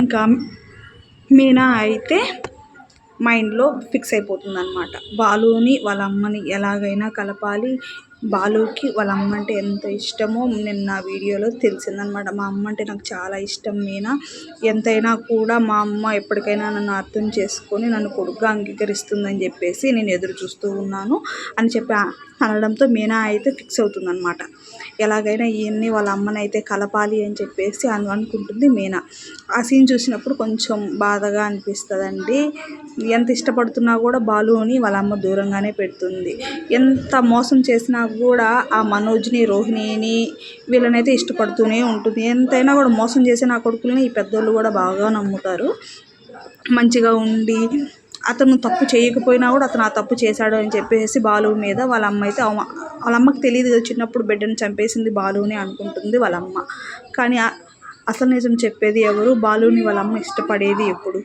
ఇంకా మీనా అయితే మైండ్లో ఫిక్స్ అయిపోతుంది అనమాట బాలుని వాళ్ళ అమ్మని ఎలాగైనా కలపాలి. బాలుకి వాళ్ళ అమ్మ అంటే ఎంత ఇష్టమో నిన్న వీడియోలో తెలిసిందనమాట. మా అమ్మ అంటే నాకు చాలా ఇష్టం మీనా. ఎంతైనా కూడా మా అమ్మ ఎప్పటికైనా నన్ను అర్థం చేసుకొని నన్ను కొడుకుగా అంగీకరిస్తుందని చెప్పేసి నేను ఎదురు చూస్తూ ఉన్నాను అని చెప్పి అనడంతో మీనా అయితే ఫిక్స్ అవుతుందనమాట. ఎలాగైనా ఈయన్ని వాళ్ళ అమ్మని అయితే కలపాలి అని చెప్పేసి అని అనుకుంటుంది మీనా. ఆ సీన్ చూసినప్పుడు కొంచెం బాధగా అనిపిస్తుందండి. ఎంత ఇష్టపడుతున్నా కూడా బాలుని వాళ్ళ అమ్మ దూరంగానే పెడుతుంది. ఎంత మోసం చేసినా కూడా ఆ మనోజ్ని రోహిణిని వీళ్ళనైతే ఇష్టపడుతూనే ఉంటుంది. ఎంతైనా కూడా మోసం చేసే నా కొడుకుల్ని ఈ పెద్దోళ్ళు కూడా బాగా నమ్ముతారు. మంచిగా ఉండి అతను తప్పు చేయకపోయినా కూడా అతను ఆ తప్పు చేశాడు అని చెప్పేసి బాలు మీద వాళ్ళ అమ్మ అయితే వాళ్ళ అమ్మకి తెలియదు కదా చిన్నప్పుడు బిడ్డను చంపేసింది బాలుని అనుకుంటుంది వాళ్ళ అమ్మ. కానీ అసలు నిజం చెప్పేది ఎవరు? బాలుని వాళ్ళ అమ్మ ఇష్టపడేది ఎప్పుడు?